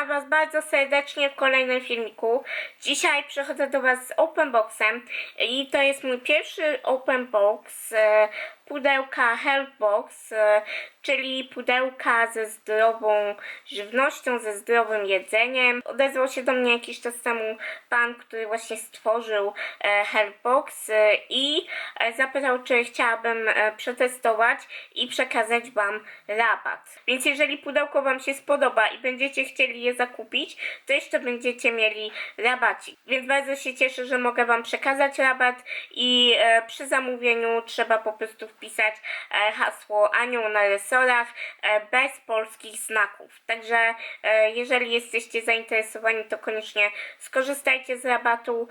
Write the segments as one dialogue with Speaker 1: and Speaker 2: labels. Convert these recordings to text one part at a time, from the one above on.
Speaker 1: Witam Was bardzo serdecznie w kolejnym filmiku. Dzisiaj przychodzę do Was z open boxem i to jest mój pierwszy open box e, pudełka Health Box, e, czyli pudełka ze zdrową żywnością, ze zdrowym jedzeniem. Odezwał się do mnie jakiś czas temu pan, który właśnie stworzył e, Health Box e, i zapytał, czy chciałabym przetestować i przekazać Wam rabat. Więc jeżeli pudełko Wam się spodoba i będziecie chcieli je zakupić, to jeszcze będziecie mieli rabacik. Więc bardzo się cieszę, że mogę Wam przekazać rabat i przy zamówieniu trzeba po prostu wpisać e, hasło anioł na resorach e, bez polskich znaków. Także e, jeżeli jesteście zainteresowani, to koniecznie skorzystajcie z rabatu.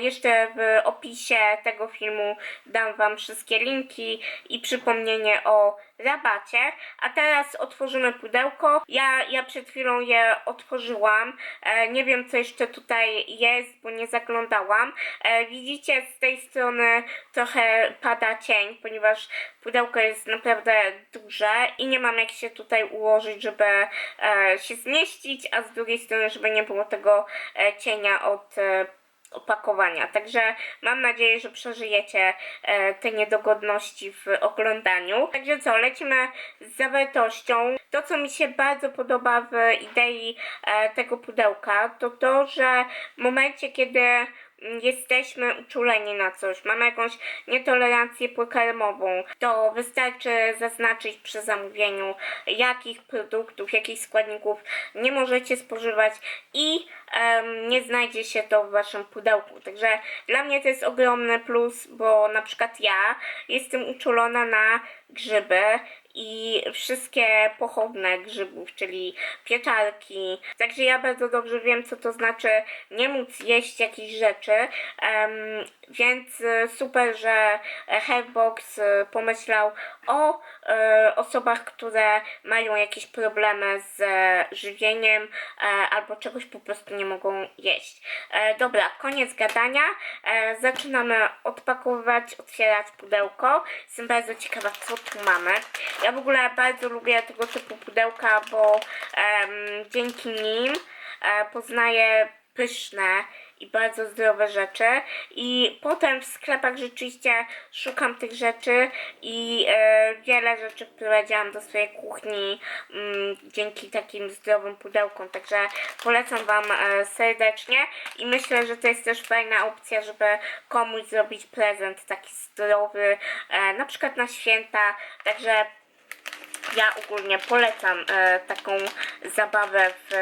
Speaker 1: Jeszcze w opisie tego filmu dam Wam wszystkie linki i przypomnienie o rabacie. A teraz otworzymy pudełko. Ja, ja przed chwilą je otworzyłam. E, nie wiem, co jeszcze tutaj jest, bo nie zaglądałam. E, widzicie, z tej strony trochę pada cień, ponieważ pudełko jest naprawdę duże i nie mam jak się tutaj ułożyć, żeby e, się zmieścić, a z drugiej strony, żeby nie było tego e, cienia od e, opakowania. Także mam nadzieję, że przeżyjecie e, te niedogodności w oglądaniu. Także co, lecimy z zawartością. To, co mi się bardzo podoba w idei e, tego pudełka, to to, że w momencie, kiedy jesteśmy uczuleni na coś, mamy jakąś nietolerancję pokarmową, to wystarczy zaznaczyć przy zamówieniu, jakich produktów, jakich składników nie możecie spożywać i em, nie znajdzie się to w waszym pudełku. Także dla mnie to jest ogromny plus, bo na przykład ja jestem uczulona na grzyby i wszystkie pochodne grzybów, czyli pieczarki. Także ja bardzo dobrze wiem, co to znaczy nie móc jeść jakichś rzeczy, więc e, super, że Healthbox e, pomyślał o e, osobach, które mają jakieś problemy z żywieniem albo czegoś po prostu nie mogą jeść. Dobra, koniec gadania. Zaczynamy odpakowywać, otwierać pudełko. Jestem bardzo ciekawa, co tu mamy. Ja w ogóle bardzo lubię tego typu pudełka, bo dzięki nim e, poznaję pyszne i bardzo zdrowe rzeczy. I potem w sklepach rzeczywiście szukam tych rzeczy i e, wiele rzeczy wprowadziłam do swojej kuchni mm, dzięki takim zdrowym pudełkom, także polecam Wam e, serdecznie i myślę, że to jest też fajna opcja, żeby komuś zrobić prezent taki zdrowy, e, na przykład na święta, także ja ogólnie polecam e, taką zabawę w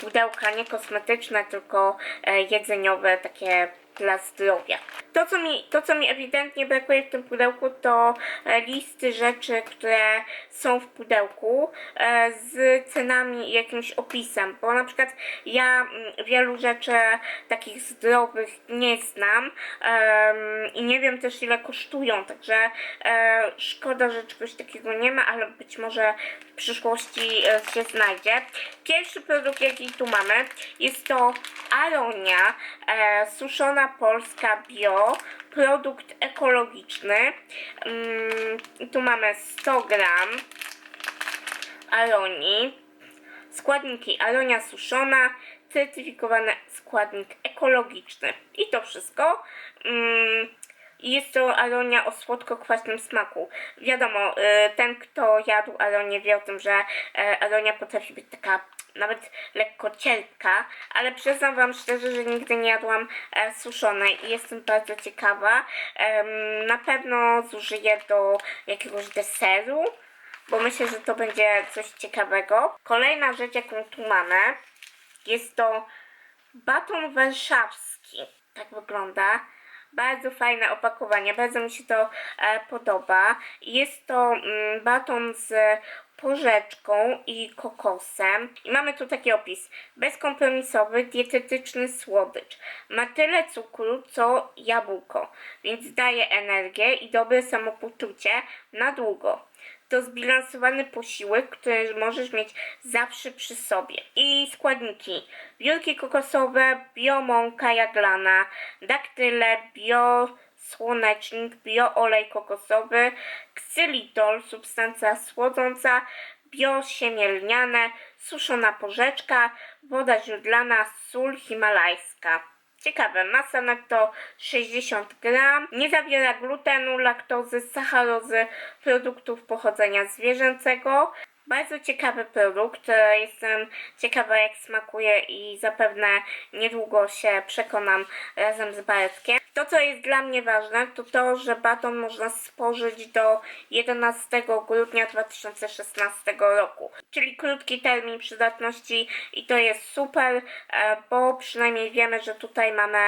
Speaker 1: pudełka nie kosmetyczne, tylko e, jedzeniowe, takie dla zdrowia. To co, mi, to, co mi ewidentnie brakuje w tym pudełku, to e, listy rzeczy, które są w pudełku e, z cenami i jakimś opisem, bo na przykład ja mm, wielu rzeczy takich zdrowych nie znam i nie wiem też ile kosztują, także e, szkoda, że czegoś takiego nie ma, ale być może w przyszłości się znajdzie. Pierwszy produkt, jaki tu mamy, jest to Aronia e, polska bio, produkt ekologiczny. Mm, tu mamy 100 gram aronii. Składniki aronia suszona, certyfikowany składnik ekologiczny. I to wszystko. Mm, jest to aronia o słodko-kwaśnym smaku. Wiadomo, y, ten kto jadł aronię wie o tym, że e, aronia potrafi być taka nawet lekko cierpka, ale przyznam Wam szczerze, że nigdy nie jadłam e, suszonej i jestem bardzo ciekawa. Em, na pewno zużyję do jakiegoś deseru, bo myślę, że to będzie coś ciekawego. Kolejna rzecz, jaką tu mamy, jest to baton warszawski. Tak wygląda. Bardzo fajne opakowanie, bardzo mi się to e, podoba. Jest to mm, baton z porzeczką i kokosem. I mamy tu taki opis. Bezkompromisowy, dietetyczny słodycz. Ma tyle cukru, co jabłko, więc daje energię i dobre samopoczucie na długo. To zbilansowany posiłek, który możesz mieć zawsze przy sobie. I składniki. Biurki kokosowe, biomąka jaglana, daktyle, bio słonecznik, bioolej kokosowy, ksylitol, substancja słodząca, biosiemielniane, suszona porzeczka, woda źródlana, sól himalajska. Ciekawe, masa netto 60 gram, nie zawiera glutenu, laktozy, sacharozy, produktów pochodzenia zwierzęcego. Bardzo ciekawy produkt, e, jestem ciekawa jak smakuje i zapewne niedługo się przekonam razem z Bartkiem. To co jest dla mnie ważne to to, że baton można spożyć do 11 grudnia 2016 roku, czyli krótki termin przydatności i to jest super, e, bo przynajmniej wiemy, że tutaj mamy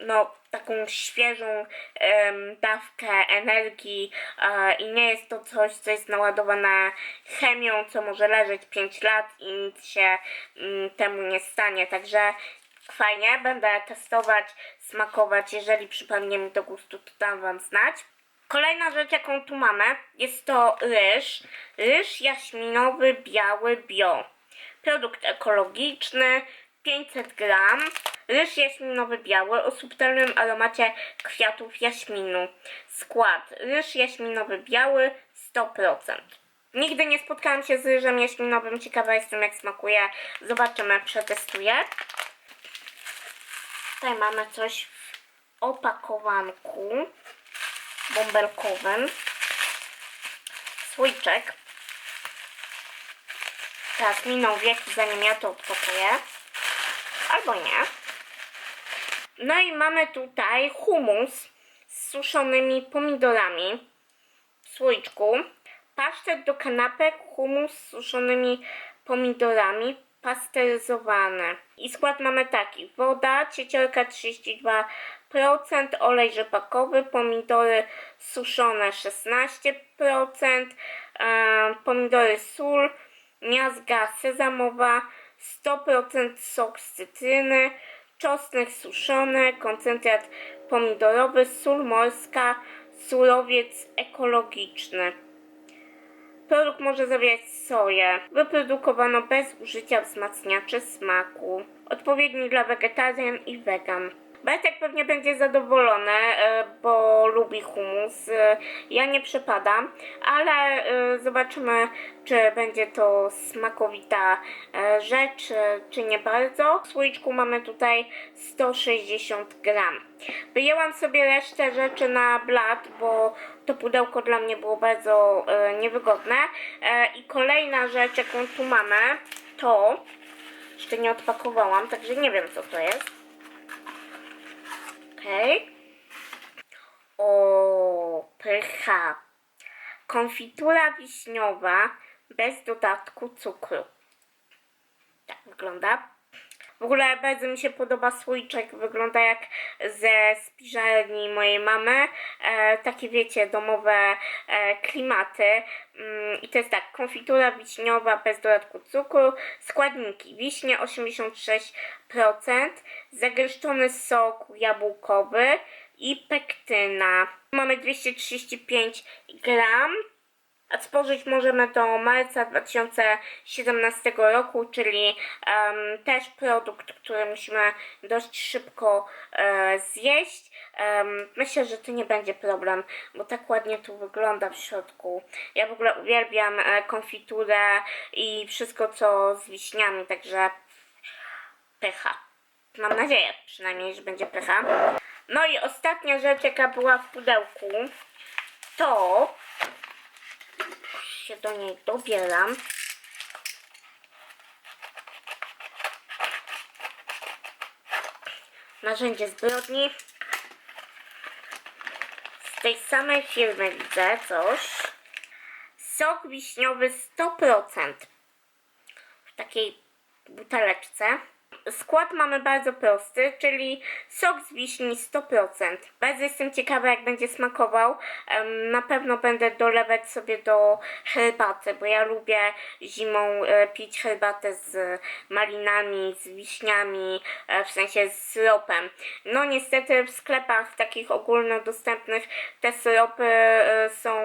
Speaker 1: no taką świeżą em, dawkę energii e, i nie jest to coś, co jest naładowane chemią, co może leżeć 5 lat i nic się mm, temu nie stanie. Także fajnie, będę testować, smakować. Jeżeli przypadnie mi do gustu, to dam Wam znać. Kolejna rzecz, jaką tu mamy, jest to ryż. Ryż jaśminowy, biały, bio. Produkt ekologiczny, 500 gram. Ryż jaśminowy biały o subtelnym aromacie kwiatów jaśminu. Skład. Ryż jaśminowy biały 100%. Nigdy nie spotkałam się z ryżem jaśminowym. Ciekawa jestem jak smakuje. Zobaczymy, przetestuję. Tutaj mamy coś w opakowanku bąbelkowym. Słoiczek. Teraz minął wiek, zanim ja to odpakuję. Albo nie. No i mamy tutaj humus z suszonymi pomidorami w słoiczku. Pasztet do kanapek, humus z suszonymi pomidorami, pasteryzowany. I skład mamy taki. Woda, cieciorka 32%, olej rzepakowy, pomidory suszone 16%, e, pomidory sól, miazga sezamowa, 100% sok z cytryny, czosnek suszony, koncentrat pomidorowy, sól morska, surowiec ekologiczny. Produkt może zawierać soję. Wyprodukowano bez użycia wzmacniaczy smaku. Odpowiedni dla wegetarian i wegan. Bartek pewnie będzie zadowolony, e, bo lubi humus. E, Ja nie przepadam, ale e, zobaczymy, czy będzie to smakowita rzecz, czy nie bardzo. W słoiczku mamy tutaj 160 gram. Wyjęłam sobie resztę rzeczy na blat, bo to pudełko dla mnie było bardzo niewygodne. I kolejna rzecz, jaką tu mamy, to jeszcze nie odpakowałam, także nie wiem co to jest. Okej. O, pycha. Konfitura wiśniowa bez dodatku cukru. Tak wygląda. W ogóle bardzo mi się podoba słoiczek, wygląda jak ze spiżarni mojej mamy. E, takie wiecie, domowe e, klimaty. Mm, I to jest tak, konfitura wiśniowa bez dodatku cukru, składniki wiśnie 86%, zagęszczony sok jabłkowy i pektyna. Mamy 235 gram. Spożyć możemy do marca 2017 roku, czyli em, też produkt, który musimy dość szybko e, zjeść. Em, myślę, że to nie będzie problem, bo tak ładnie tu wygląda w środku. Ja w ogóle uwielbiam e, konfiturę i wszystko co z wiśniami, także pycha. Mam nadzieję przynajmniej, że będzie pycha. No i ostatnia rzecz, jaka była w pudełku, to się do niej dobieram. Narzędzie zbrodni. Z tej samej firmy widzę coś. Sok wiśniowy 100%. W takiej buteleczce. Skład mamy bardzo prosty, czyli sok z wiśni 100%. Bardzo jestem ciekawa, jak będzie smakował. Na pewno będę dolewać sobie do herbaty, bo ja lubię zimą e, pić herbatę z malinami, z wiśniami, e, w sensie z syropem. No niestety w sklepach takich ogólnodostępnych te syropy e, są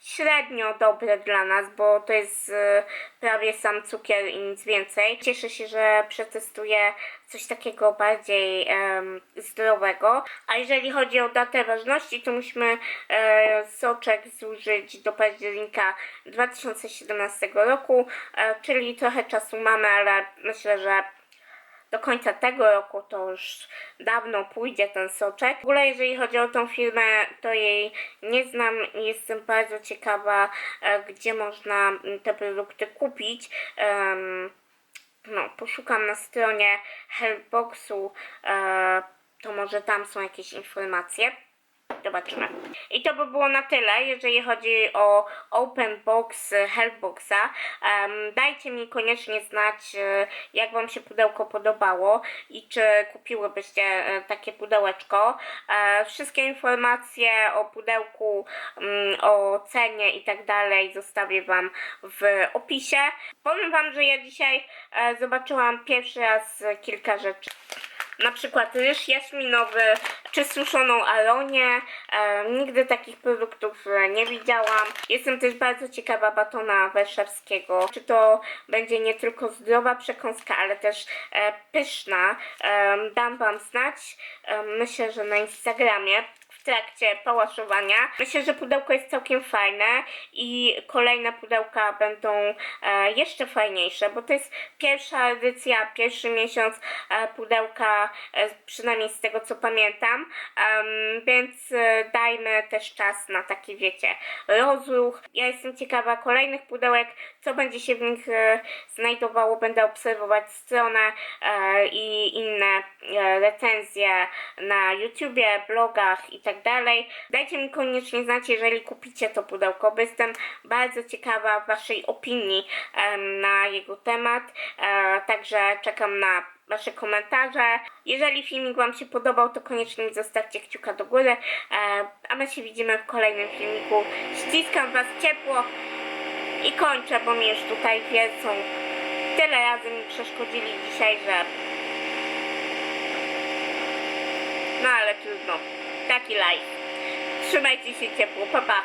Speaker 1: średnio dobre dla nas, bo to jest e, prawie sam cukier i nic więcej. Cieszę się, że przetestuję coś takiego bardziej em, zdrowego. A jeżeli chodzi o datę ważności, to musimy e, soczek zużyć do października 2017 roku, e, czyli trochę czasu mamy, ale myślę, że do końca tego roku to już dawno pójdzie ten soczek. W ogóle jeżeli chodzi o tą firmę, to jej nie znam i jestem bardzo ciekawa, e, gdzie można mm, te produkty kupić. No, poszukam na stronie Helpboxu, e, to może tam są jakieś informacje. Zobaczymy. I to by było na tyle, jeżeli chodzi o Open Box Helpboxa. Em, dajcie mi koniecznie znać, e, jak Wam się pudełko podobało i czy kupiłybyście e, takie pudełeczko. E, wszystkie informacje o pudełku, mm, o cenie i tak dalej zostawię Wam w opisie. Powiem Wam, że ja dzisiaj e, zobaczyłam pierwszy raz kilka rzeczy na przykład ryż jaśminowy czy suszoną aronię. E, nigdy takich produktów e, nie widziałam. Jestem też bardzo ciekawa batona warszawskiego. Czy to będzie nie tylko zdrowa przekąska, ale też e, pyszna. E, dam Wam znać. E, myślę, że na Instagramie trakcie pałaszowania. Myślę, że pudełko jest całkiem fajne i kolejne pudełka będą e, jeszcze fajniejsze, bo to jest pierwsza edycja, pierwszy miesiąc e, pudełka, e, przynajmniej z tego co pamiętam, więc dajmy też czas na taki, wiecie, rozruch. Ja jestem ciekawa kolejnych pudełek, co będzie się w nich znajdowało. Będę obserwować stronę i inne recenzje na YouTubie, blogach i tak dalej. Dajcie mi koniecznie znać, jeżeli kupicie to pudełko, bo jestem bardzo ciekawa Waszej opinii na jego temat. E, także czekam na Wasze komentarze. Jeżeli filmik Wam się podobał, to koniecznie zostawcie kciuka do góry. E, a my się widzimy w kolejnym filmiku. Ściskam Was ciepło i kończę, bo mi już tutaj wiedzą. Tyle razy mi przeszkodzili dzisiaj, że... No ale trudno. Taki live. Trzymajcie się ciepło. Pa, pa.